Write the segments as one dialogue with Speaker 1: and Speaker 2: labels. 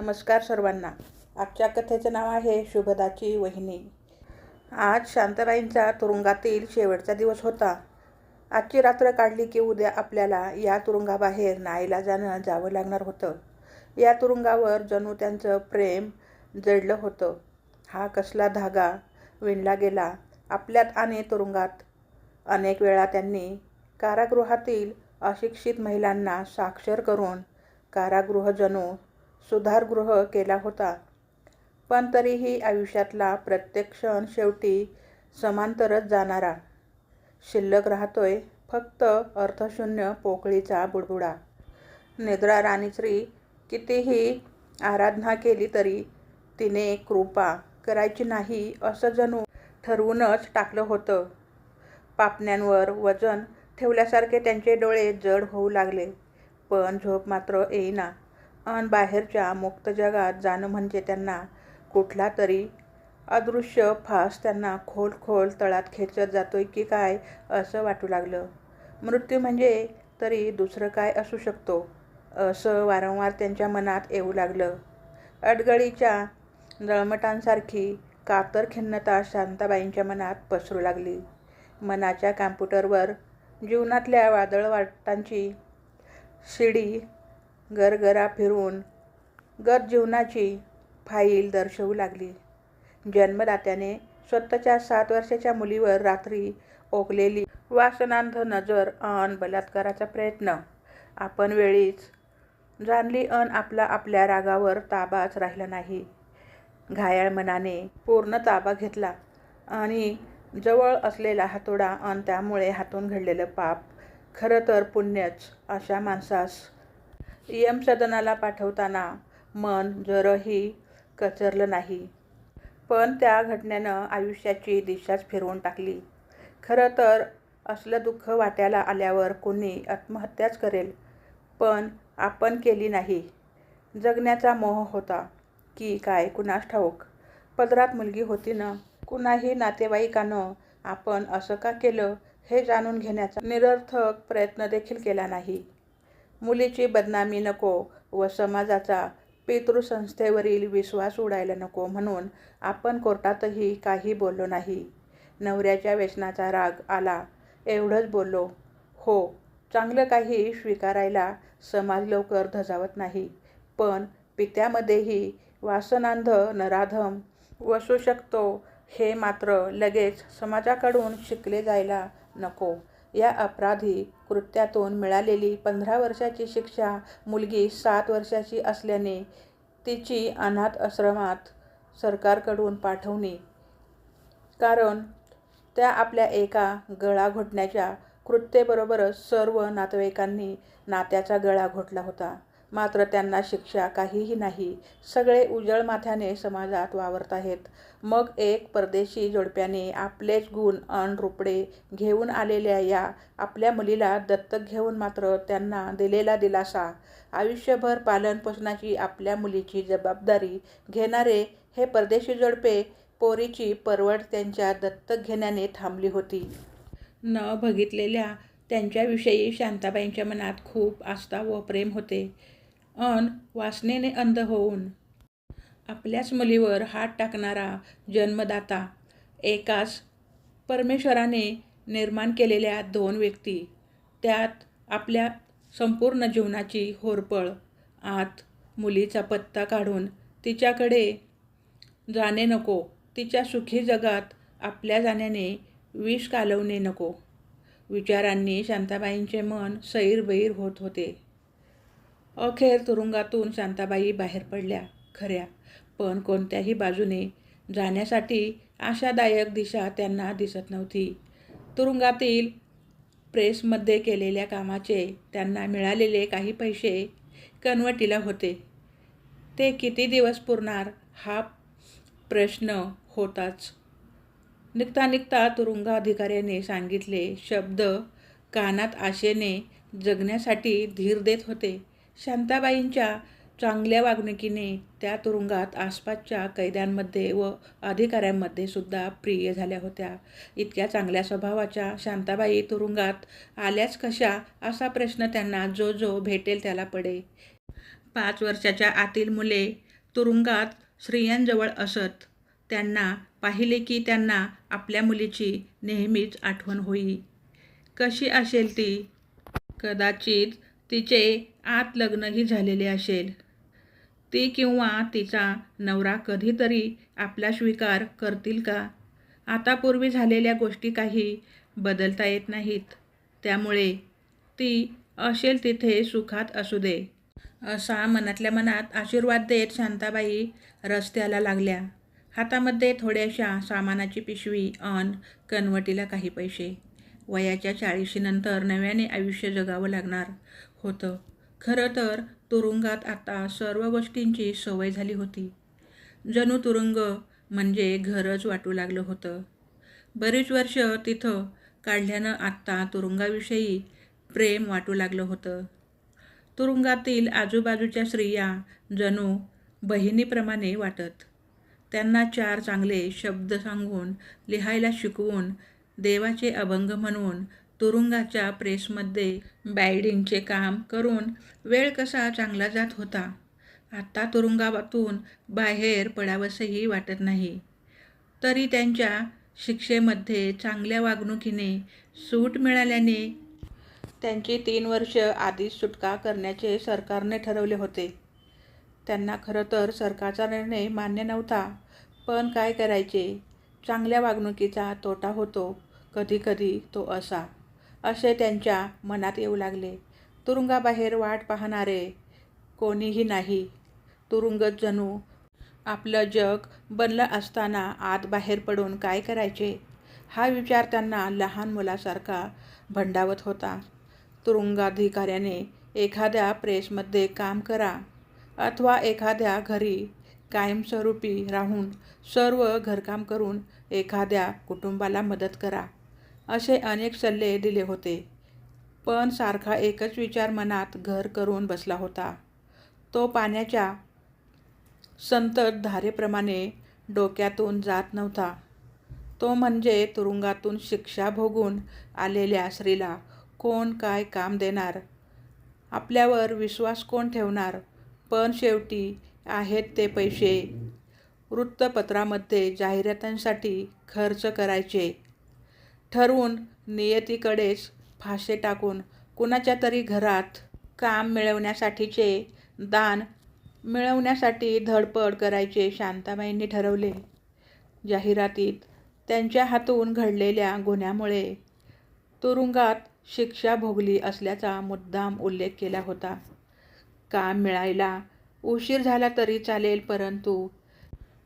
Speaker 1: नमस्कार सर्वांना. आजच्या कथेचं नाव आहे शुभदाची वहिनी. आज शांताबाईंचा तुरुंगातील शेवटचा दिवस होता. आजची रात्र काढली की उद्या आपल्याला या तुरुंगाबाहेर नाईला जाणं जावं लागणार होतं. या तुरुंगावर जणू त्यांचं प्रेम जडलं होतं. हा कसला धागा विणला गेला. आपल्यात आणि तुरुंगात अनेक वेळा त्यांनी कारागृहातील अशिक्षित महिलांना साक्षर करून कारागृह जणू सुधारगृह केला होता. पण तरीही आयुष्यातला प्रत्येक क्षण शेवटी समांतरच जाणारा. शिल्लक राहतोय फक्त अर्थशून्य पोकळीचा बुडबुडा. निद्रा राणीश्री कितीही आराधना केली तरी तिने कृपा करायची नाही असं जणू ठरवूनच टाकलं होतं. पापण्यांवर वजन ठेवल्यासारखे त्यांचे डोळे जड होऊ लागले पण झोप मात्र येईना. अन बाहेरच्या मुक्त जगात जाणं म्हणजे त्यांना कुठला तरी अदृश्य फास त्यांना खोल खोल तळात खेचत जातोय की काय असं वाटू लागलं. मृत्यू म्हणजे तरी दुसरं काय असू शकतो असं वारंवार त्यांच्या मनात येऊ लागलं. अडगळीच्या जळमटांसारखी कातर खिन्नता शांताबाईंच्या मनात पसरू लागली. मनाच्या कॅम्प्युटरवर जीवनातल्या वादळवाटांची शिडी गरगरा फिरवून गत जीवनाची फाईल दर्शवू लागली. जन्मदात्याने स्वतःच्या सात वर्षाच्या मुलीवर रात्री ओकलेली वासनांध नजर अन बलात्काराचा प्रयत्न. आपण वेळीच जाणली अन आपला आपल्या रागावर ताबाच राहिला नाही. घायाळ मनाने पूर्ण ताबा घेतला आणि जवळ असलेला हातोडा अन त्यामुळे हातून घडलेलं पाप खरं तर पुण्यच अशा माणसास यमसदनाला पाठवताना मन जरही कचरलं नाही. पण त्या घटनेनं आयुष्याची दिशाच फिरवून टाकली. खरं तर असलं दुःख वाट्याला आल्यावर कोणी आत्महत्याच करेल पण आपण केली नाही. जगण्याचा मोह होता की काय कुणास ठाऊक. पदरात मुलगी होती ना कुणाही नातेवाईकानं आपण असं का केलं हे जाणून घेण्याचा निरर्थक प्रयत्न देखील केला नाही. मुलीची बदनामी नको व समाजाचा पितृसंस्थेवरील विश्वास उडायला नको म्हणून आपण कोर्टातही काही बोललो नाही. नवऱ्याच्या व्यसनाचा राग आला. एवढंच बोललो. हो चांगलं काही स्वीकारायला समाज लवकर धजावत नाही. पण पित्यामध्येही वासनांध नराधम वसू शकतो हे मात्र लगेच समाजाकडून शिकले जायला नको. या अपराधी कृत्यातून मिळालेली पंधरा वर्षाची शिक्षा मुलगी सात वर्षाची असल्याने तिची अनाथ आश्रमात सरकारकडून पाठवणे. कारण त्या आपल्या एका गळा घोटण्याच्या कृत्येबरोबरच सर्व नातेवाईकांनी नात्याचा गळा घोटला होता. मात्र त्यांना शिक्षा काहीही नाही. सगळे उजळ माथ्याने समाजात वावरत आहेत. मग एक परदेशी जोडप्याने आपलेच गुण अन रुपडे घेऊन आलेल्या या आपल्या मुलीला दत्तक घेऊन मात्र त्यांना दिलेला दिलासा. आयुष्यभर पालनपोषणाची आपल्या मुलीची जबाबदारी घेणारे हे परदेशी जोडपे पोरीची परवड त्यांच्या दत्तक घेण्याने थांबली होती. न बघितलेल्या त्यांच्याविषयी शांताबाईंच्या मनात खूप आस्था व प्रेम होते. अन वासनेने अंध होऊन. आपल्याच मुलीवर हात टाकणारा जन्मदाता एकाच परमेश्वराने निर्माण केलेल्या दोन व्यक्ती. त्यात आपल्या संपूर्ण जीवनाची होरपळ आत मुलीचा पत्ता काढून तिच्याकडे जाणे नको तिच्या सुखी जगात आपल्या जाण्याने विष कालवणे नको. विचारांनी शांताबाईंचे मन सैरबैर होत होते. अखेर तुरुंगातून शांताबाई बाहेर पडल्या खऱ्या. पण कोणत्याही बाजूने जाण्यासाठी आशादायक दिशा त्यांना दिसत नव्हती. तुरुंगातील प्रेसमध्ये केलेल्या कामाचे त्यांना मिळालेले काही पैसे कनवटीला होते. ते किती दिवस पुरणार हा प्रश्न होताच. निघता निघता तुरुंग अधिकाऱ्याने सांगितले शब्द कानात आशेने जगण्यासाठी धीर देत होते. शांताबाईंच्या चांगल्या वागणुकीने त्या तुरुंगात आसपासच्या कैद्यांमध्ये व अधिकाऱ्यांमध्ये सुद्धा प्रिय झाल्या होत्या. इतक्या चांगल्या स्वभावाच्या शांताबाई तुरुंगात आल्याच कशा असा प्रश्न त्यांना जो जो भेटेल त्याला पडे. पाच वर्षाच्या आतील मुले तुरुंगात स्त्रियांजवळ असत. त्यांना पाहिले की त्यांना आपल्या मुलीची नेहमीच आठवण होई. कशी असेल ती? कदाचित तिचे आत लग्नही झालेले असेल. ती किंवा तिचा नवरा कधीतरी आपला स्वीकार करतील का? आता पूर्वी झालेल्या गोष्टी काही बदलता येत नाहीत. त्यामुळे ती असेल तिथे सुखात असू दे असा मनातल्या मनात आशीर्वाद देत शांताबाई रस्त्याला लागल्या. हातामध्ये थोड्याशा सामानाची पिशवी अन कनवटीला काही पैसे. वयाच्या चाळीशीनंतर नव्याने आयुष्य जगावं लागणार. होतं. खरं तर तुरुंगात आता सर्व गोष्टींची सवय झाली होती. जणू तुरुंग म्हणजे घरच वाटू लागलं होतं. बरीच वर्ष तिथं काढल्यानं आत्ता तुरुंगाविषयी प्रेम वाटू लागलं होतं. तुरुंगातील आजूबाजूच्या स्त्रिया जणू बहिणीप्रमाणे वाटत. त्यांना चार चांगले शब्द सांगून लिहायला शिकवून देवाचे अभंग म्हणून तुरुंगाच्या प्रेसमध्ये बायडिंगचे काम करून वेळ कसा चांगला जात होता. आत्ता तुरुंगातून बाहेर पडावंसंही वाटत नाही. तरी त्यांच्या शिक्षेमध्ये चांगल्या वागणुकीने सूट मिळाल्याने त्यांची तीन वर्ष आधीच सुटका करण्याचे सरकारने ठरवले होते. त्यांना खरं तर सरकारचा निर्णय मान्य नव्हता पण काय करायचे? चांगल्या वागणुकीचा तोटा होतो कधीकधी तो असा. असे त्यांच्या मनात येऊ लागले. तुरुंगाबाहेर वाट पाहणारे कोणीही नाही. तुरुंगत जणू आपलं जग बनलं असताना आत बाहेर पडून काय करायचे? हा विचार त्यांना लहान मुलासारखा भंडावत होता. तुरुंगाधिकाऱ्याने एखाद्या प्रेसमध्ये काम करा अथवा एखाद्या घरी कायमस्वरूपी राहून सर्व घरकाम करून एखाद्या कुटुंबाला मदत करा. असे अनेक सल्ले दिले होते. पण सारखा एकच विचार मनात घर करून बसला होता. तो पाण्याच्या संतत धारेप्रमाणे डोक्यातून जात नव्हता. तो म्हणजे तुरुंगातून शिक्षा भोगून आलेल्या स्त्रीला कोण काय काम देणार? आपल्यावर विश्वास कोण ठेवणार? पण शेवटी आहेत ते पैसे. वृत्तपत्रामध्ये जाहिरातांसाठी खर्च करायचे. ठरवून नियतीकडेच फासे टाकून कुणाच्या तरी घरात काम मिळवण्यासाठीचे दान मिळवण्यासाठी धडपड करायचे शांताबाईंनी ठरवले. जाहिरातीत त्यांच्या हातून घडलेल्या गुन्ह्यामुळे तुरुंगात शिक्षा भोगली असल्याचा मुद्दाम उल्लेख केला होता. काम मिळायला उशीर झाला तरी चालेल परंतु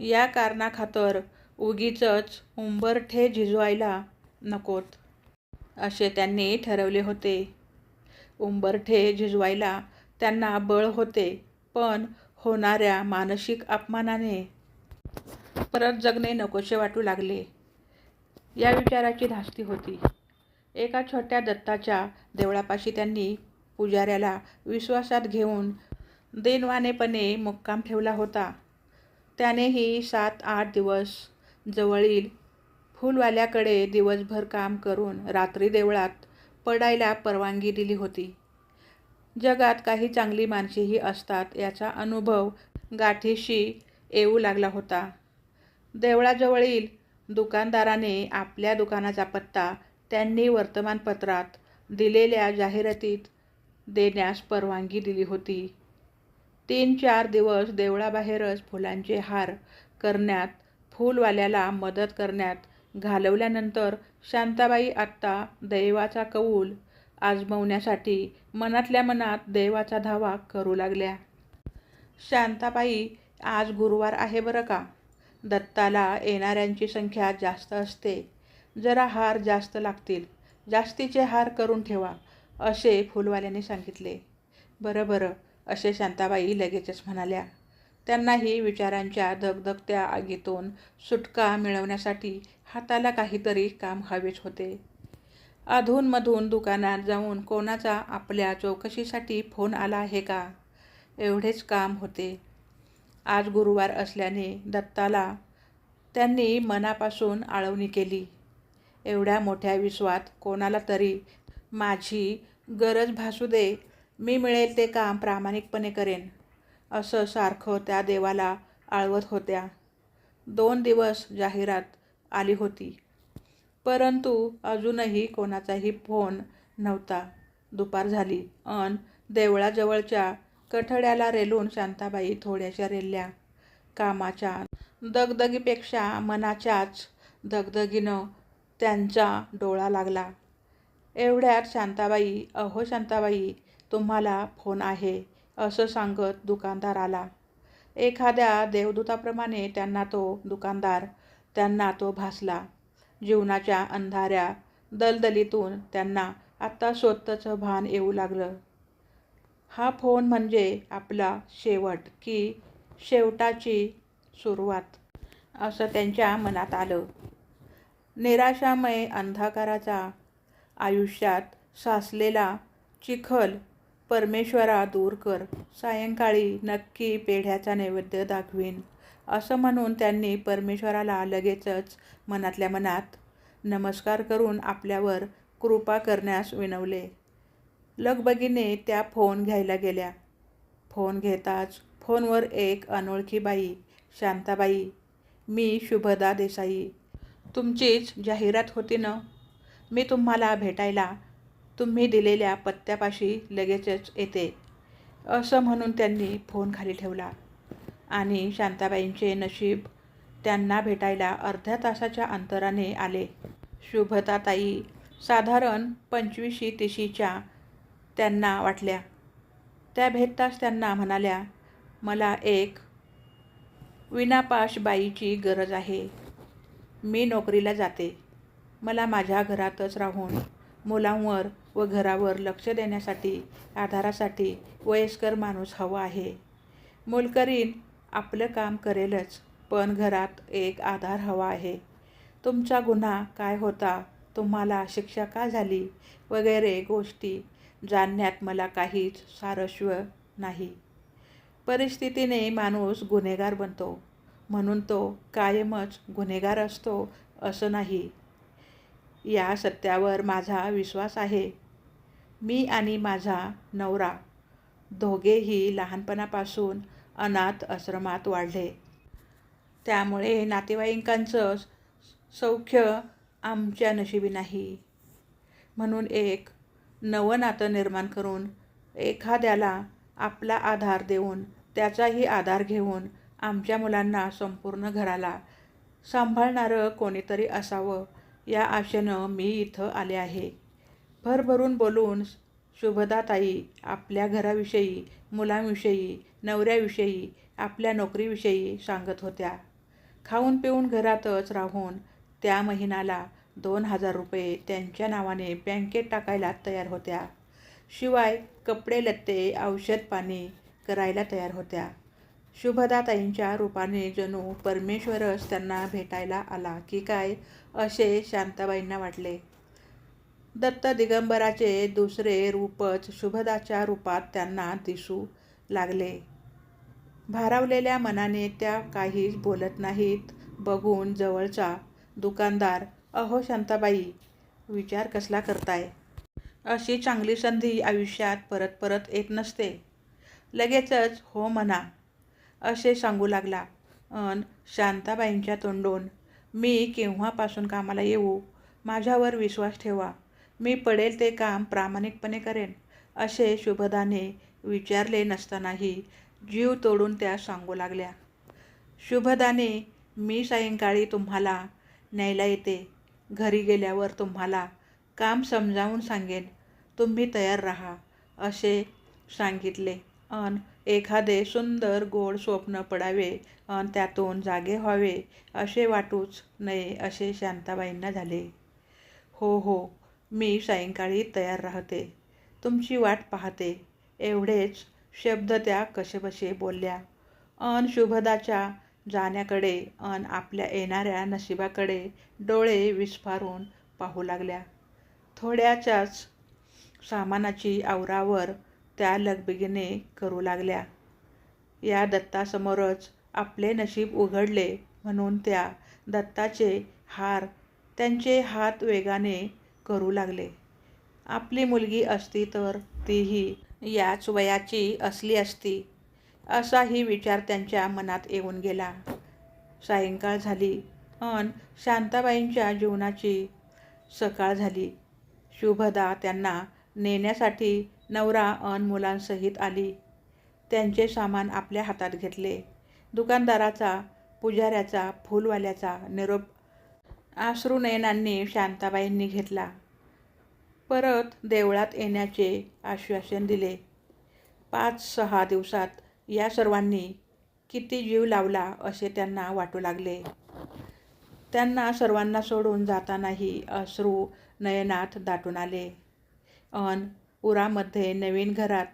Speaker 1: या कारणाखातर उगीचच उंबरठे झिजवायला नकोत. असे त्यांनी ठरवले होते. उंबरठे झिजवायला त्यांना बळ होते पण होणाऱ्या मानसिक अपमानाने परत जगणे नकोसे वाटू लागले. या विचाराची धास्ती होती. एका छोट्या दत्ताच्या देवळापाशी त्यांनी पुजाऱ्याला विश्वासात घेऊन देनवानेपणे मुक्काम ठेवला होता. त्यानेही सात आठ दिवस जवळील फुलवाल्याकडे दिवसभर काम करून रात्री देवळात पडायला परवानगी दिली होती. जगात काही चांगली माणसेही असतात याचा अनुभव गाठीशी येऊ लागला होता. देवळाजवळील दुकानदाराने आपल्या दुकानाचा पत्ता त्यांनी वर्तमानपत्रात दिलेल्या जाहिरातीत देण्यास परवानगी दिली होती. तीन चार दिवस देवळाबाहेरच फुलांचे हार करण्यात फुलवाल्याला मदत करण्यात घालवल्यानंतर शांताबाई आत्ता दैवाचा कौल आजमवण्यासाठी मनातल्या मनात देवाचा धावा करू लागल्या. शांताबाई आज गुरुवार आहे बरं का? दत्ताला येणाऱ्यांची संख्या जास्त असते. जरा हार जास्त लागतील. जास्तीचे हार करून ठेवा असे फुलवाल्याने सांगितले. बरं बरं असे शांताबाई लगेचच म्हणाल्या. त्यांनाही विचारांच्या धगधगत्या आगीतून सुटका मिळवण्यासाठी हाताला काहीतरी काम हवेच होते. अधूनमधून दुकानात जाऊन कोणाचा आपल्या चौकशीसाठी फोन आला आहे का? एवढेच काम होते. आज गुरुवार असल्याने दत्ताला त्यांनी मनापासून आळवणी केली. एवढ्या मोठ्या विश्वात कोणाला तरी माझी गरज भासू दे मी मिळेल ते काम प्रामाणिकपणे करेन. असं सारखं त्या देवाला आळवत होत्या. दोन दिवस जाहिरात आली होती. परंतु अजूनही कोणाचाही फोन नव्हता. दुपार झाली. अन देवळाजवळच्या कठड्याला रेलून शांताबाई थोड्याशा रेलल्या. कामाच्या दगदगीपेक्षा मनाच्याच दगदगीनं त्यांचा डोळा लागला. एवढ्यात शांताबाई अहो शांताबाई तुम्हाला फोन आहे. असं सांगत दुकानदार आला एखाद्या देवदूताप्रमाणे त्यांना तो दुकानदार त्यांना तो भासला. जीवनाच्या अंधाऱ्या दलदलीतून त्यांना आत्ता स्वतःचं भान येऊ लागलं. हा फोन म्हणजे आपला शेवट की शेवटाची सुरुवात असं त्यांच्या मनात आलं. निराशामय अंधकाराचा आयुष्यात साचलेला चिखल परमेश्वरा दूर कर. सायंकाळी नक्की पेढ्याचा नैवेद्य दाखवीन. असं म्हणून त्यांनी परमेश्वराला लगेचच मनातल्या मनात नमस्कार करून आपल्यावर कृपा करण्यास विनवले. लगबगीने त्या फोन घ्यायला गेल्या. फोन घेताच फोनवर एक अनोळखी बाई शांताबाई मी शुभदा देसाई. तुमचीच जाहिरात होती ना? मी तुम्हाला भेटायला तुम्ही दिलेल्या पत्त्यापाशी लगेचच येते असं म्हणून त्यांनी फोन खाली ठेवला. आणि शांताबाईंचे नशीब त्यांना भेटायला अर्ध्या तासाच्या अंतराने आले. शुभताताई साधारण पंचवीशी तिशीच्या त्यांना वाटल्या. त्या भेटताच त्यांना म्हणाल्या मला एक विनापाश बाईची गरज आहे. मी नोकरीला जाते. मला माझ्या घरातच राहून मुलांवर व घरावर लक्ष देण्यासाठी आधारासाठी वयस्कर माणूस हवा आहे. मोलकरीण आपलं काम करेलच पण घरात एक आधार हवा आहे. तुमचा गुन्हा काय होता? तुम्हाला शिक्षा का झाली? वगैरे गोष्टी जाणण्यात मला काहीच सारस्व नाही. परिस्थितीने माणूस गुन्हेगार बनतो. म्हणून तो कायमच गुन्हेगार असतो असं नाही. या सत्यावर माझा विश्वास आहे. मी आणि माझा नवरा दोघेही लहानपणापासून अनाथ आश्रमात वाढले. त्यामुळे नातेवाईकांचं सौख्य आमच्या नशिबी नाही. म्हणून एक नवं नातं निर्माण करून एखाद्याला आपला आधार देऊन त्याचाही आधार घेऊन आमच्या मुलांना संपूर्ण घराला सांभाळणारं कोणीतरी असावं या आशेनं मी इथं आले आहे. भरभरून बोलून शुभदाताई आपल्या घराविषयी मुलांविषयी नवऱ्याविषयी आपल्या नोकरीविषयी सांगत होत्या. खाऊन पिऊन घरातच राहून त्या महिन्याला दोन हजार रुपये त्यांच्या नावाने बँकेत टाकायला तयार होत्या. शिवाय कपडे लत्ते औषध पाणी करायला तयार होत्या. शुभदाताईंच्या रूपाने जणू परमेश्वरच त्यांना भेटायला आला की काय असे शांताबाईंना वाटले. दत्त दिगंबराचे दुसरे रूपच शुभदाच्या रूपात त्यांना दिसू लागले. भारावलेल्या मनाने त्या काहीच बोलत नाहीत. बघून जवळचा दुकानदार अहो शांताबाई विचार कसला करताय? अशी चांगली संधी आयुष्यात परत परत येत नसते. लगेचच हो म्हणा असे सांगू लागला. अन शांताबाईंच्या तोंडून मी केव्हापासून कामाला येऊ? माझ्यावर विश्वास ठेवा. मी पडेल ते काम प्रामाणिकपणे करेन असे शुभदाने विचारले नसतानाही जीव तोडून त्या सांगू लागल्या. शुभदाने मी सायंकाळी तुम्हाला न्यायला येते. घरी गेल्यावर तुम्हाला काम समजावून सांगेन. तुम्ही तयार राहा असे सांगितले. अन एखादे सुंदर गोड स्वप्न पडावे अन त्यातून जागे व्हावे असे वाटूच नये असे शांताबाईंना झाले. हो हो मी सायंकाळी तयार राहते. तुमची वाट पाहते. एवढेच शब्द त्या कसेबसे बोलल्या. अन शुभदाच्या जाण्याकडे अन आपल्या येणाऱ्या नशिबाकडे डोळे विस्फारून पाहू लागल्या. थोड्याच्याच सामानाची आवरावर त्या लगबगीने करू लागल्या. या दत्तासमोरच आपले नशीब उघडले म्हणून त्या दत्ताचे हार त्यांचे हात वेगाने करू लागले. आपली मुलगी असती तर तीही याच वयाची असली असती असाही विचार त्यांच्या मनात येऊन गेला. सायंकाळ झाली अन शांताबाईंच्या जीवनाची सकाळ झाली. शुभदा त्यांना नेण्यासाठी नवरा अन मुलांसहित आली. त्यांचे सामान आपल्या हातात घेतले. दुकानदाराचा पुजाऱ्याचा फुलवाल्याचा निरोप आश्रुनयनांनी शांताबाईंनी घेतला. परत देवळात येण्याचे आश्वासन दिले. पाच सहा दिवसात या सर्वांनी किती जीव लावला असे त्यांना वाटू लागले. त्यांना सर्वांना सोडून जातानाही अश्रू नयनात दाटून आले. अन उरामध्ये नवीन घरात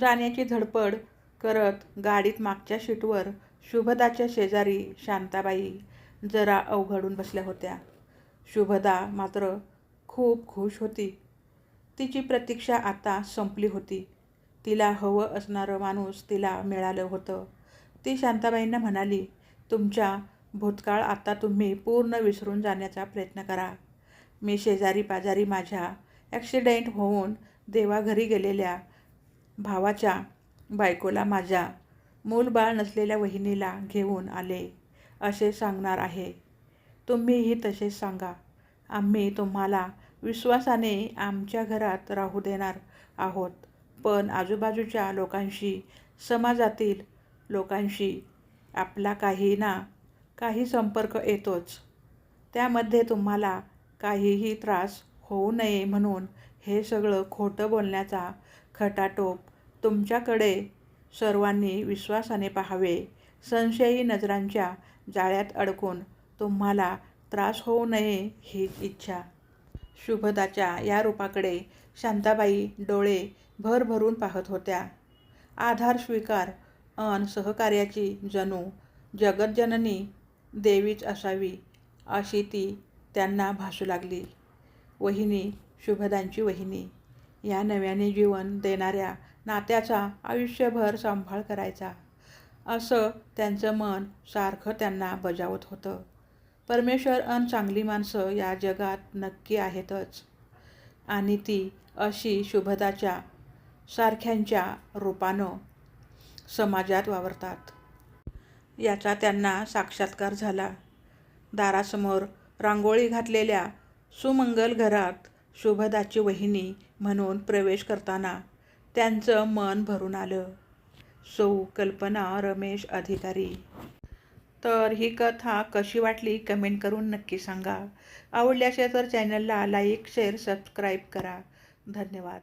Speaker 1: जाण्याची धडपड करत गाडीत मागच्या शीटवर शुभदाच्या शेजारी शांताबाई जरा अवघडून बसल्या होत्या. शुभदा मात्र खूप खुश होती. तिची प्रतीक्षा आता संपली होती. तिला हवं असणारं माणूस तिला मिळालं होतं. ती शांताबाईंना म्हणाली तुमच्या भूतकाळ आता तुम्ही पूर्ण विसरून जाण्याचा प्रयत्न करा. मी शेजारी पाजारी माझ्या ॲक्सिडेंट होऊन देवाघरी गेलेल्या भावाच्या बायकोला माझ्या मूलबाळ नसलेल्या वहिनीला घेऊन आले. असे सांगणार आहे. तुम्हीही तसेच सांगा. आम्ही तुम्हाला विश्वासाने आमच्या घरात राहू देणार आहोत. पण आजूबाजूच्या लोकांशी समाजातील लोकांशी आपला काही ना काही संपर्क येतोच. त्यामध्ये तुम्हाला काहीही त्रास होऊ नये म्हणून हे सगळं खोटं बोलण्याचा खटाटोप तुमच्याकडे सर्वांनी विश्वासाने पाहावे. संशयी नजरांच्या जाळ्यात अडकून तुम्हाला त्रास होऊ नये ही इच्छा. शुभदाच्या या रूपाकडे शांताबाई डोळे भरभरून पाहत होत्या. आधार स्वीकार अन सहकार्याची जणू जगज्जननी देवीच असावी अशी ती त्यांना भासू लागली. वहिनी शुभदांची वहिनी या नव्याने जीवन देणाऱ्या नात्याचा आयुष्यभर सांभाळ करायचा. असं त्यांचं मन सारखं त्यांना बजावत होतं. परमेश्वर अन चांगली माणसं या जगात नक्की आहेतच. आणि ती अशी शुभदाच्या सारख्यांच्या रूपानं समाजात वावरतात. याचा त्यांना साक्षात्कार झाला. दारासमोर रांगोळी घातलेल्या सुमंगल घरात शुभदाची वहिनी म्हणून प्रवेश करताना त्यांचं मन भरून आलं. सौ कल्पना रमेश अधिकारी. तर ही कथा कशी वाटली कमेंट करून नक्की सांगा. आवडली तर चॅनलला लाईक शेअर सबस्क्राईब करा. धन्यवाद.